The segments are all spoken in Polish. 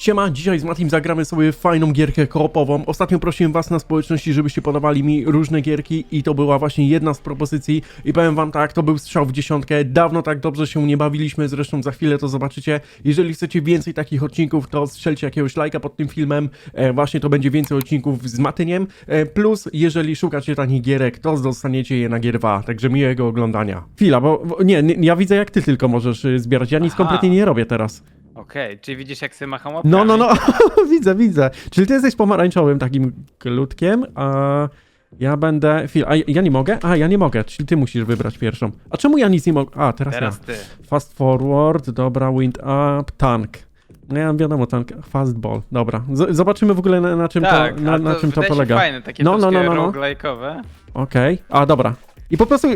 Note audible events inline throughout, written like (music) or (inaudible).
Siema, dzisiaj z Matim zagramy sobie fajną gierkę koopową. Ostatnio prosiłem was na społeczności, żebyście podawali mi różne gierki i to była właśnie jedna z propozycji i powiem wam tak, to był strzał w dziesiątkę. Dawno tak dobrze się nie bawiliśmy, zresztą za chwilę to zobaczycie. Jeżeli chcecie więcej takich odcinków, to strzelcie jakiegoś lajka pod tym filmem. E, właśnie to będzie więcej odcinków z Matyniem. E, plus, jeżeli szukacie takich gierek, to dostaniecie je na Gierwa, także miłego oglądania. Chwila, bo, bo nie, nie, ja widzę jak ty tylko możesz y, zbierać, ja nic Aha. kompletnie nie robię teraz. Okej, czyli widzisz jak sobie macham łapkami? No, no, no, (laughs) widzę, widzę. Czyli ty jesteś pomarańczowym takim klutkiem, a ja będę... Chwil, a ja nie mogę? A, ja nie mogę, czyli ty musisz wybrać pierwszą. A czemu ja nic nie mogę? A, teraz, Teraz ty. ja. Fast forward, dobra, wind up, tank. No ja wiadomo, tank, fastball, dobra. Z zobaczymy w ogóle na, na czym, tak, to, na, a na czym to wydaje się polega. fajne, takie No, no, no, no, no, roguelike'owe. Okej, a dobra. I po prostu,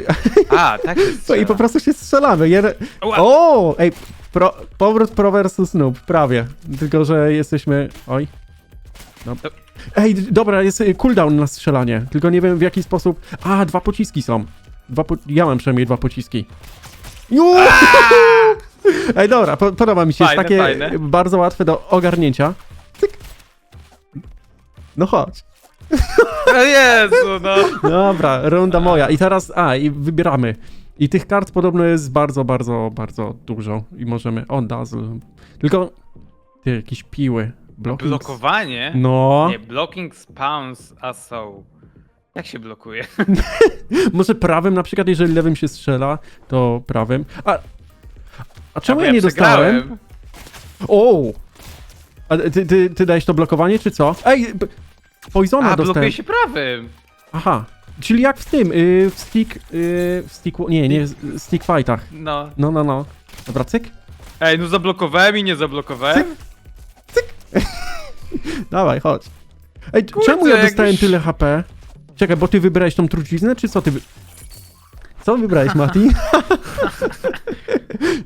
A, tak jest. (laughs) i po prostu się strzelamy. Jeden... Ła. O, ej, pro, powrót pro versus noob, prawie. Tylko, że jesteśmy... Oj. No. Ej, dobra, jest y, cooldown na strzelanie, tylko nie wiem w jaki sposób... A, dwa pociski są. Dwa po... Ja mam przynajmniej dwa pociski. Ju! (laughs) Ej, dobra, po, podoba mi się, Fajne, jest takie fajne. bardzo łatwe do ogarnięcia. Cyk. No chodź. Jezu, no. Dobra, runda moja. I teraz, a, i wybieramy. I tych kart podobno jest bardzo, bardzo, bardzo dużo. I możemy, o, dazzle. Tylko, ty, jakieś piły. Blocking. Blokowanie? No, Nie, blocking spawns as so. Jak się blokuje? (laughs) może prawym na przykład, jeżeli lewym się strzela, to prawym. A, a czemu Bo ja nie dostałem? przegrałem. O! A ty, ty, ty dałeś to blokowanie, czy co? Ej, Poisona A, dostałem. blokuje się prawym. Aha. Czyli jak w tym, y, w stick, y, w stick, nie, nie, w stick fightach. No. No, no, no. Dobra, cyk. Ej, no zablokowałem i nie zablokowałem. (laughs) Dawaj, chodź. Ej, Kurczę, czemu ja dostałem tyle HP? Czekaj, bo ty wybrałeś tą truciznę, czy co ty wy... Co wybrałeś, (laughs) Mati?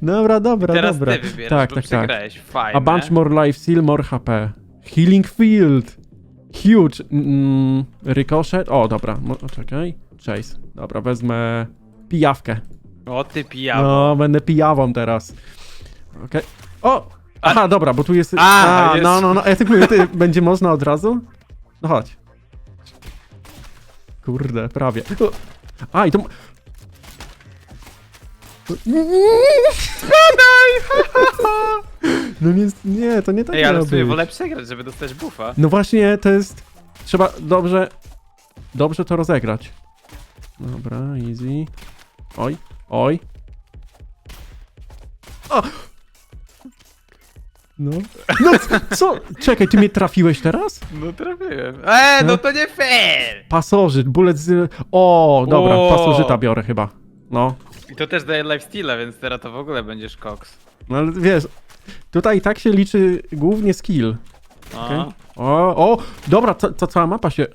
dobra, dobra, Teraz dobra. ty wybierasz, tak, bo tak, tak. przegrałeś. Fajne. A bunch more life steal, more HP. Healing field. Huge. Mm, ricochet. O, dobra. Mo- Czekaj. Chase. Dobra, wezmę pijawkę. O, ty pijawo. No, będę pijawą teraz. Okej. O! Aha, dobra, bo tu jest... A, jest. no, no, no, ja tylko mówię, ty, (laughs) będzie można od razu? No chodź. Kurde, prawie. O, A, i to... (laughs) No nie, nie, to nie tak Ej, ale miało w sumie być. wolę przegrać, żeby dostać buffa. No właśnie, to jest... Trzeba dobrze... Dobrze to rozegrać. Dobra, easy. Oj, oj. O! No. No, co? Czekaj, ty mnie trafiłeś teraz? No trafiłem. Eee, no No. to nie fair! Pasożyt, bullet z... O, dobra, O. pasożyta biorę chyba. No. I to też daje lifesteala, więc teraz to w ogóle będziesz koks. No ale wiesz, tutaj i tak się liczy głównie skill. No. Okej. O, o, dobra, to, to cała mapa się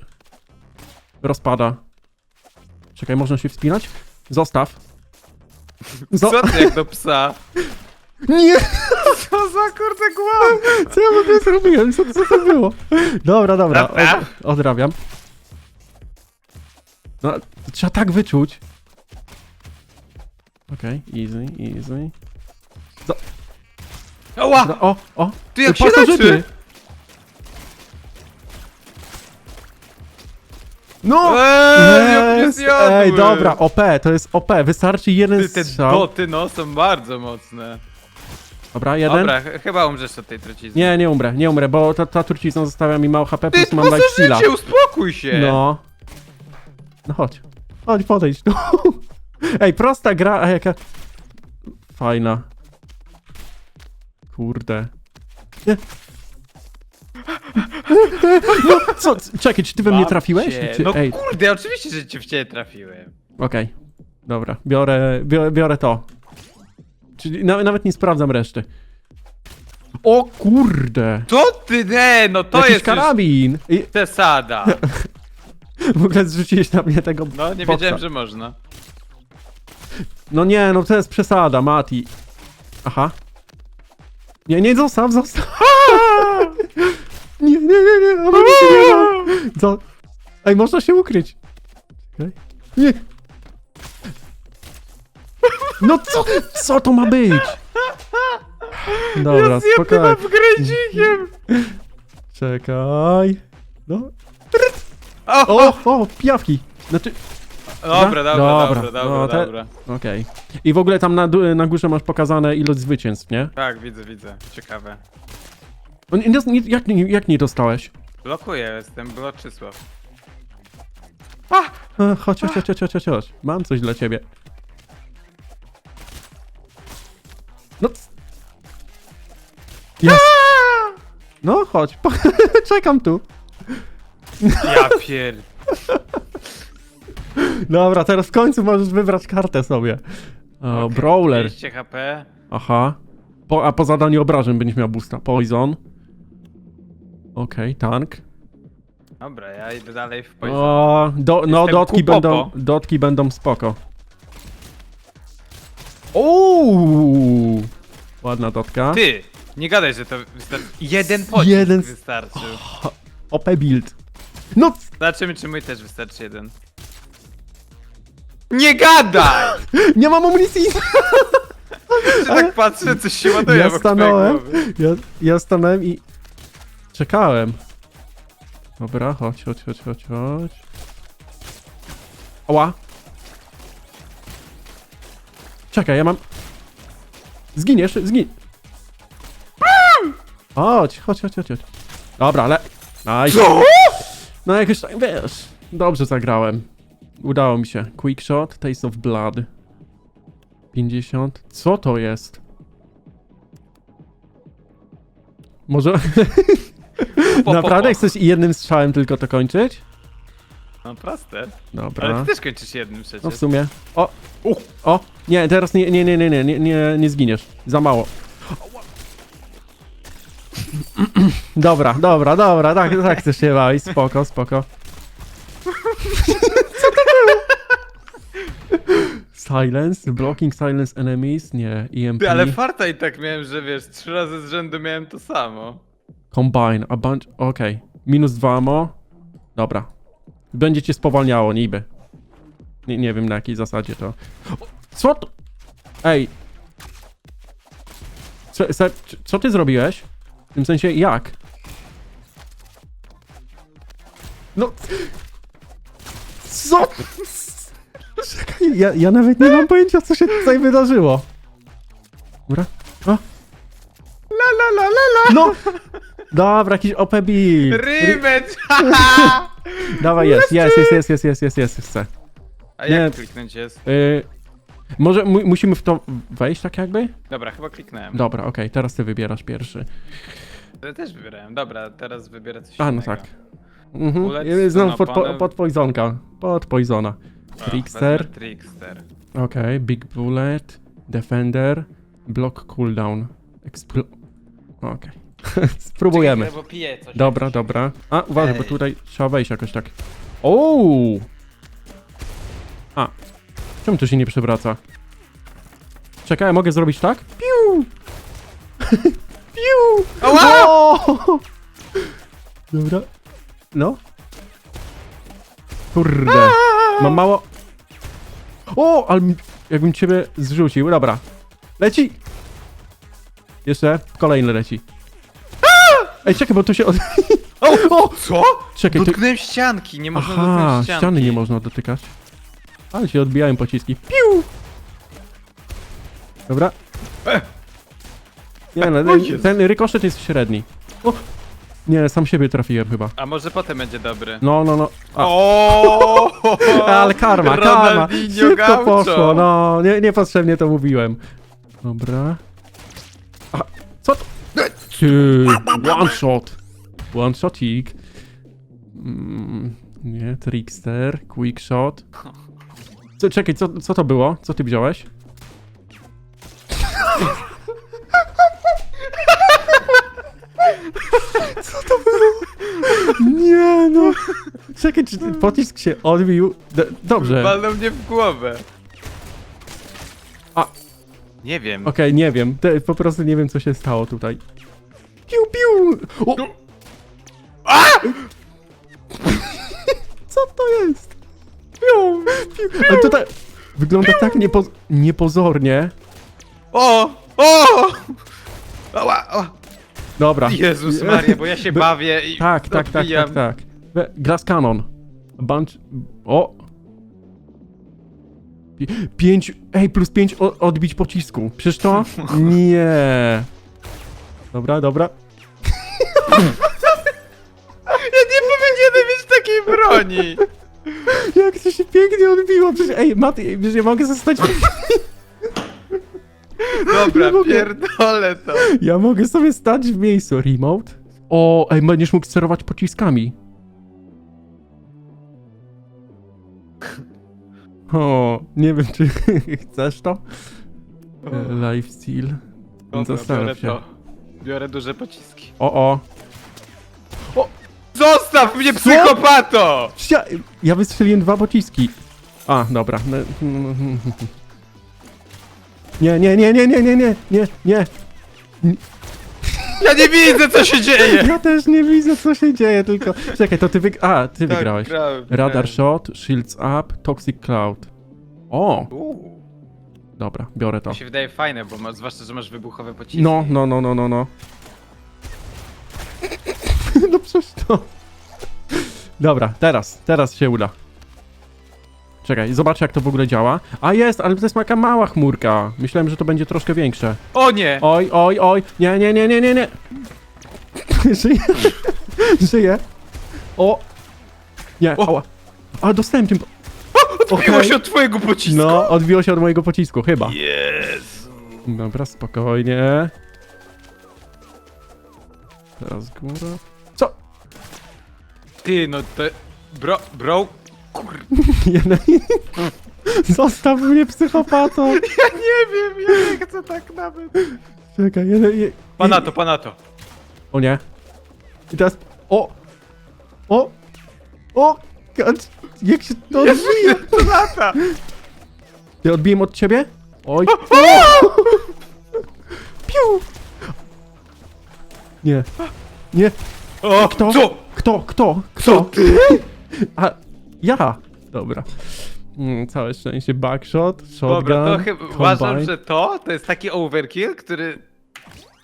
rozpada. Czekaj, można się wspinać? Zostaw. Zo- Co ty jak do psa? (laughs) Nie! Co za kurde głąb? Co ja w ogóle zrobiłem? Co, co to było? Dobra, dobra, Dobra. od, odrabiam. No, trzeba tak wyczuć. Okej, easy, easy. Oła! No, o, o! Ty jak się pasożyty. leczy? No! Eee, jak mnie Yes! zjadły. Ej, dobra, OP, to jest OP. Wystarczy jeden Ty, te strzał. boty no są bardzo mocne. Dobra, jeden. Dobra, ch chyba umrzesz od tej trucizny. Nie, nie umrę, nie umrę, bo ta, ta trucizna zostawia mi mało HP, Ty, plus mam life steala. pasożycie, uspokój się! No. No chodź. Chodź, podejdź. No. (laughs) Ej, prosta gra, a jaka... Fajna. Kurde. Nie. No, co? Czekaj, czy ty we mnie trafiłeś? Czy... No Ej, kurde, oczywiście, że cię w ciebie trafiłem. okej. Dobra, biorę, biorę, biorę to. Czyli na, nawet nie sprawdzam reszty. O kurde! To ty, nie, no to Jakiś jest już karabin! I przesada. (laughs) w ogóle zrzuciłeś na mnie tego No, nie boksa. wiedziałem, że można. No nie, no to jest przesada, Mati. Aha. Nie, nie, zostaw, zostaw. (laughs) Nie, nie, nie, nie, amunicji nie ma. Co? Ej, można się ukryć. Czekaj. Nie. No co, co to ma być? Dobra, spokojnie. wgrędzikiem! Czekaj. No. O! O, o, pijawki. Znaczy, Dobra, dobra, Dobra, dobra, dobra, no te- dobra. okej. I w ogóle tam na, dół- na górze masz pokazane ilość zwycięstw, nie? Tak, widzę, widzę. Ciekawe. O, nie, nie, jak, nie- jak nie dostałeś? Blokuję, jestem Bloczysław. A, chodź, chodź, chodź, chodź, chodź, chodź. Mam coś dla ciebie. No. c- Jest. No, chodź. po- (laughs) Czekam tu. Ja pier... (laughs) Dobra, teraz w końcu możesz wybrać kartę sobie. O, Okej, brawler. 200 HP. Aha. Po, a po zadaniu obrażeń będziesz miał boosta. Poison. Okej, tank. Dobra, ja idę dalej w poziom. O, do, no Jestem dotki kupopo. będą, dotki będą spoko. Uuu, ładna dotka. Ty! Nie gadaj, że to wystarczy. Jeden pocisk Jeden- wystarczył. OP build. No, Zobaczymy, czy mój też wystarczy jeden. Nie gadaj! nie mam amunicji. Czy tak patrzę, coś się ładuje Ja twojej stanąłem, głowy. ja, ja stanąłem i czekałem. Dobra, chodź, chodź, chodź, chodź, chodź. Oła. Czekaj, ja mam... Zginiesz, zgin... Chodź, chodź, chodź, chodź, chodź. Dobra, ale... Nice. No jakoś tak, wiesz, dobrze zagrałem. Udało mi się. Quick shot, taste of blood. 50. Co to jest? Może... Po, Naprawdę po. chcesz jednym strzałem tylko to kończyć? No proste. Dobra. Ale ty też kończysz jednym No w sumie. O! O! Nie, teraz nie, nie, nie, nie, nie, nie, nie, nie zginiesz. Za mało. Dobra, dobra, dobra, tak, tak chcesz się bawić, spoko, spoko. (laughs) Silence, blocking silence enemies, nie, EMP. Ty, ale farta i tak miałem, że wiesz, trzy razy z rzędu miałem to samo. Combine, a bunch, okej. Minus dwa ammo. Dobra. Będzie cię spowalniało niby. Nie, nie wiem na jakiej zasadzie to. O, Co to? Ej. Co, se, co ty zrobiłeś? W tym sensie jak? No. Co? Czekaj, ja, ja nawet nie mam pojęcia co się tutaj wydarzyło. Dobra. O. La la la la la! No! Dobra, jakiś OP. Rybet! (laughs) Dawaj, jest, jest, jest, jest, jest, jest, jest, jest, chcę. A Nie. jak kliknąć jest? Yy, może mu, musimy w to wejść tak jakby? Dobra, chyba kliknąłem. Dobra, okej, teraz ty wybierasz pierwszy. Ja też wybierałem. Dobra, teraz wybiorę coś A, no innego. tak. Mhm. Bullet, Znowu pod, po, pod poisonka. Pod poisona. Trickster. wezmę Trickster. Okej, Big Bullet, Defender, Block Cooldown. Explo... Okej. (laughs) Spróbujemy. Czekaj, bo piję coś. Dobra, dobra. A, uważaj, bo Ej. tutaj trzeba wejść jakoś tak. Ouu! A. Czemu to się nie przewraca? Czekaj, mogę zrobić tak? Piu! (laughs) Piu! Ała! O! Dobra. No. Kurde. Mam mało... O, ale mi- jakbym ciebie zrzucił. Dobra. Leci! Jeszcze kolejny leci. Ej, czekaj, bo tu się... Od... (laughs) O! Co? Czekaj. Dotknąłem ścianki, nie można Aha, dotknąć ścianki. ściany nie można dotykać. Ale się odbijają pociski. Piu! Dobra. E. Nie no, ten, ten rykoszet jest średni. O! Nie, sam siebie trafiłem chyba. A może potem będzie dobry. No, no, no. A, O! (laughs) ale karma, karma. Ronaldinho Szybko Gaucho. poszło, no. Nie, niepotrzebnie to mówiłem. Dobra. A, co to? Ty, one shot. One shotik. Mm, nie, trickster, quick shot. Co, czekaj, co, co to było? Co ty wziąłeś? (laughs) Nie no. Czekaj, czy ten pocisk się odbił? D dobrze. Walnął mnie w głowę. A. Nie wiem. Okej, nie wiem. Te, po prostu nie wiem, co się stało tutaj. Piu, piu! O! (laughs) Co to jest? Piu, piu. Ale tutaj wygląda tak niepo niepozornie. O! O! Ała, ała. Dobra. Jezus Maria, bo ja się bawię i Tak, tak, tak, tak, tak. Glass Cannon. Bunch... O! Pi- Pięć... Ej, plus pięć o- odbić pocisku. Przecież to? (laughs) Nie. Dobra, dobra. (laughs) Ja nie powinienem mieć takiej broni! (laughs) Jak to się pięknie odbiło. Przecież, ej, Maty, przecież ja mogę zostać... Dobra, mogę. pierdolę to. Ja mogę sobie stać w miejscu. Remote? O, ej, będziesz mógł sterować pociskami. O, nie wiem, czy (laughs) chcesz to? E, Life Steal. Dobra, Zastanów biorę się. to. Biorę duże pociski. O, o. Zostaw mnie, psychopato! Ja, ja wystrzeliłem dwa pociski. A, dobra. No, Nie, nie, nie, nie, nie, nie, nie, nie, nie. Ja nie widzę, co się dzieje! (laughs) Ja też nie widzę, co się dzieje, tylko... Czekaj, to ty wyg... A, ty Tak, wygrałeś. grałem, Radar grałem. shot, shields up, toxic cloud. O, Uuu. dobra, biorę to. Mi się wydaje fajne, bo ma, zwłaszcza, że masz wybuchowe pociski. No, no, no, no, no, no. (laughs) no przecież to. Dobra, teraz, teraz się uda. Czekaj, zobaczę jak to w ogóle działa. A jest, ale to jest taka mała chmurka. Myślałem, że to będzie troszkę większe. O nie! Oj, oj, oj, nie, nie, nie, nie, nie, nie. (laughs) Żyję. Żyję. O. Nie, O. ała. A, dostałem tym... Odbiło Okej. się od twojego pocisku! No, odbiło się od mojego pocisku, chyba. Jezu. Dobra, spokojnie. Teraz góra. Co? Ty, no to... Bro, bro... Kur... Jeden... (laughs) Zostaw mnie, psychopato! Ja nie wiem, ja nie chcę tak nawet. Czekaj, jeden... Je... Pana to, pana to. O nie. I teraz... O! O! O! Jak się to odbija? To lata! Ty odbiję od ciebie? Oj. Piu! Nie. Nie. O, Kto? Co? Kto? Kto? Co Kto? ty? A, ja! Dobra. Mm, całe szczęście. Backshot, shotgun, Dobra, to chyba combine. uważam, że to, to jest taki overkill, który...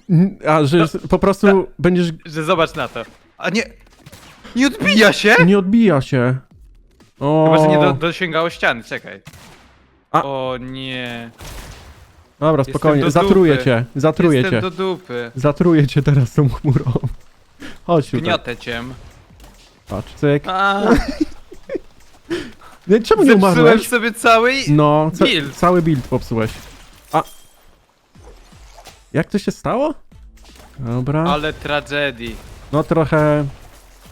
Mm, A, że s- po prostu będziesz... Że zobacz na to. A nie... Nie odbija się? Nie odbija się. O. Chyba, że nie do, dosięgało ściany, czekaj. A. O nie. Dobra, spokojnie. do Zatruję dupy. cię. Zatruję Jestem cię. do dupy. Zatruję cię teraz tą chmurą. Chodź tutaj. Gniotę cię. Patrz, cyk. A, Nie, czemu nie zepsułem umarłeś? sobie cały... No, ca build. cały build popsułeś. A. Jak to się stało? Dobra. Ale tragedii. No trochę...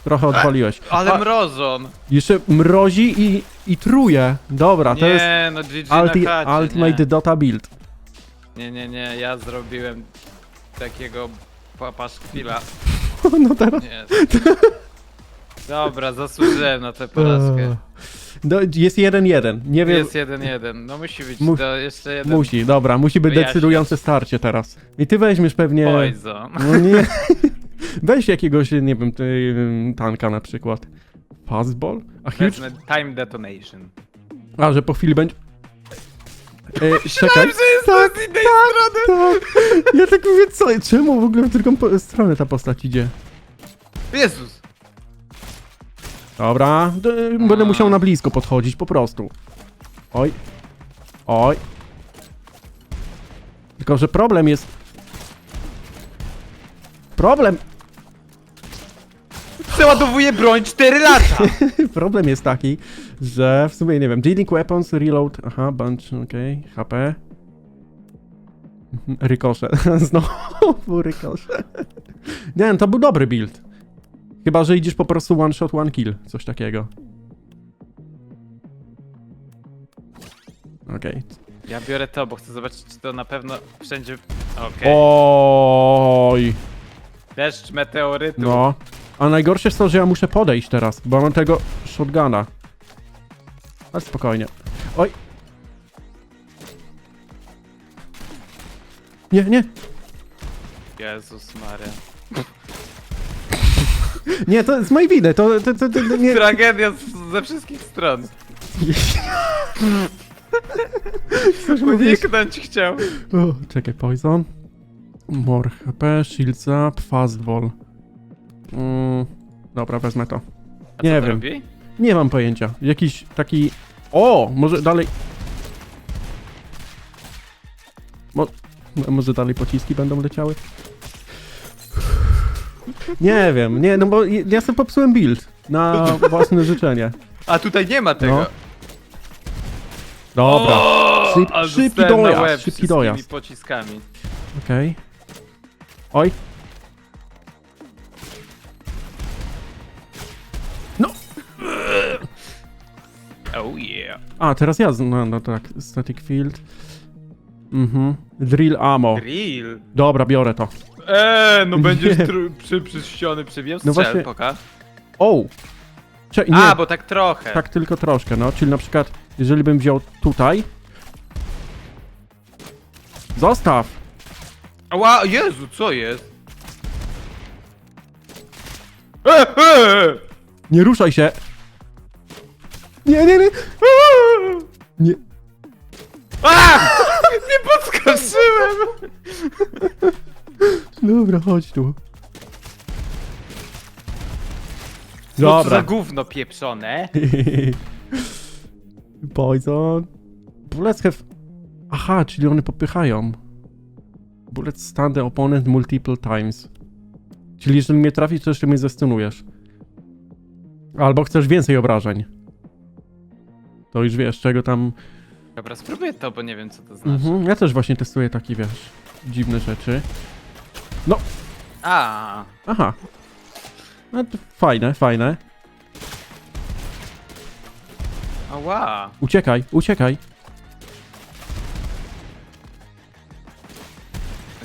Trochę odwaliłeś. Ale A, mrozon. Jeszcze mrozi i, i truje. Dobra, to jest Nie, no GG ulti na chacie, Ultimate nie. Dota build. nie, nie, nie, ja zrobiłem takiego papaszkwila. (laughs) No teraz... Nie. Dobra, zasłużyłem na tę porażkę. No, jest 1-1. Nie wiem... Jest jeden jeden. No musi być Mu- to jeszcze jeden Musi, dobra, musi być Wyjaśnić. decydujące starcie teraz. I ty weźmiesz pewnie... poison. No nie... (laughs) Weź jakiegoś, nie wiem, ty, tanka na przykład. Fastball? A huge? Wezmę time detonation. A, że po chwili będzie... E, (laughs) czekaj. że jest tak, z innej strony! Tak. Ja tak mówię, co? Czemu w ogóle w drugą po- stronę ta postać idzie? Jezus! Dobra, d- będę musiał na blisko podchodzić, po prostu. Oj. Oj. Tylko, że problem jest... Problem... Przeładowuję broń 4 lata! (laughs) Problem jest taki, że w sumie nie wiem, dealing weapons, reload, aha, bunch, okej, HP. Mhm, Ricochet, (laughs) znowu ricochet. Nie, to był dobry build. Chyba, że idziesz po prostu one shot, one kill, coś takiego. Okej. Ja biorę to, bo chcę zobaczyć, czy to na pewno wszędzie... Okej. Oj, Deszcz meteorytu. no. A najgorsze jest to, że ja muszę podejść teraz, bo mam tego shotguna. Ale spokojnie. Oj. Nie, nie, Jezus Maria. Nie, to z mojej winy, to, to, to, to nie... Tragedia z, ze wszystkich stron. Chcesz mówić? Uniknąć chciał. O, czekaj, poison. More HP, shields up, fast ball. Mm, dobra, wezmę to. A Nie co to wiem. robi? Nie mam pojęcia. Jakiś taki... O! Może dalej... Mo... Może dalej pociski będą leciały? Nie wiem, nie, no bo ja sobie popsułem build na własne życzenie. A tutaj nie ma tego. No. Dobra, O, Szyb- szybki dostałem na dojazd, szybki wszystkimi dojazd. pociskami. okej. Oj. Oh yeah. A, teraz ja, z- no, no tak, static field. Mhm. Drill ammo. Drill. Dobra, biorę to. Eee, no będziesz tru- przy, przy ściany przebił No strzel, właśnie- poka. O! Cze nie, A, bo tak trochę. tak tylko troszkę, no. Czyli na przykład, jeżeli bym wziął tutaj... Zostaw! Ała, Jezu, co jest? Eee, eee! Nie ruszaj się! Nie, nie, nie! Nie. A! (laughs) Nie podskoczyłem! (laughs) Dobra, chodź tu. No co za Dobra. gówno pieprzone. (laughs) Poison. Bullets have... Aha, czyli one popychają. Bullets stun the opponent multiple times. Czyli jeżeli mnie trafisz, to jeszcze mnie zestunujesz. Albo chcesz więcej obrażeń. To już wiesz, czego tam... Dobra, spróbuję to, bo nie wiem co to znaczy. Mhm. Ja też właśnie testuję takie, wiesz, dziwne rzeczy. A, Aha. No to fajne, fajne. ała. Uciekaj, uciekaj.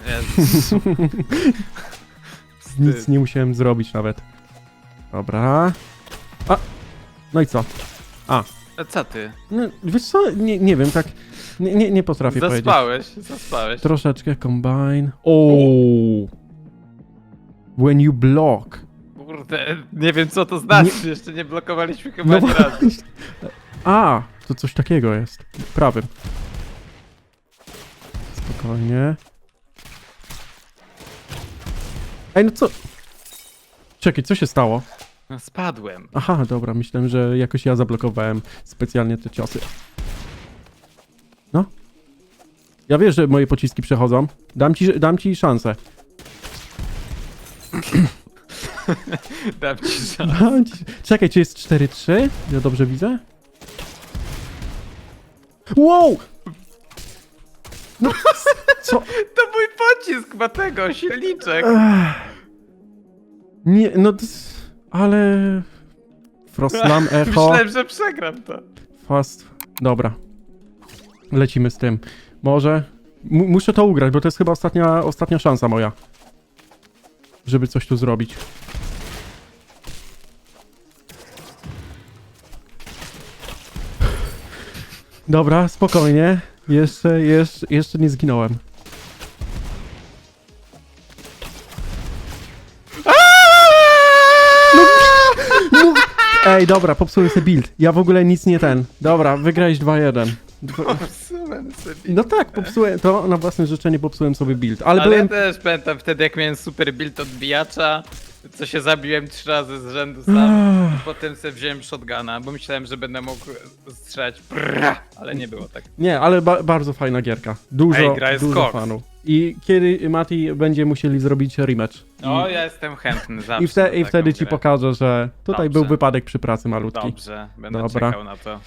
Jezu. (laughs) Nic nie musiałem zrobić nawet. Dobra. A! No i co? A co ty? No, wiesz co? Nie, nie wiem, tak... Nie, nie, nie potrafię powiedzieć. Zaspałeś, zaspałeś. Troszeczkę combine. O. When you block. Kurde, nie wiem co to znaczy, jeszcze nie blokowaliśmy chyba No ani razu. właśnie. A, to coś takiego jest. Prawym. Spokojnie. Ej, no co? Czekaj, co się stało? No, spadłem. Aha, dobra, myślałem, że jakoś ja zablokowałem specjalnie te ciosy. No. Ja wiesz, że moje pociski przechodzą. Dam ci, dam ci szansę. (laughs) Dam ci. Dam ci... Czekaj, czy jest 4-3? Ja dobrze widzę? Wow! No, (laughs) co? To mój pocisk ma tego, silniczek. Ech. Nie, no... to s- Ale... Frostlam, (laughs) Echo... Myślałem, że przegram to. Fast. Dobra. Lecimy z tym. Może. Muszę to ugrać, bo to jest chyba ostatnia, ostatnia szansa moja. Żeby coś tu zrobić. Dobra, spokojnie. Jeszcze, jeszcze, jeszcze nie zginąłem. No, ej, dobra, popsułem sobie build. Ja w ogóle nic nie ten. Dobra, wygrałeś 2-1. Popsułem sobie. No tak, popsułem to na własne życzenie popsułem sobie build, ale, Ale byłem... ja też pamiętam wtedy, jak miałem super build odbijacza, co się zabiłem trzy razy z rzędu sam. Ach, Potem sobie wziąłem shotguna, bo myślałem, że będę mógł strzelać prrra, ale nie było tak. Nie, ale ba bardzo fajna gierka. Dużo, Ej, gra jest dużo koks. fanów. I kiedy Mati będzie musieli zrobić rematch. No, I, ja jestem chętny zawsze i, wte na i taką wtedy ci grę. pokażę, że tutaj Dobrze. był wypadek przy pracy malutki. Dobrze, będę Dobra. czekał na to.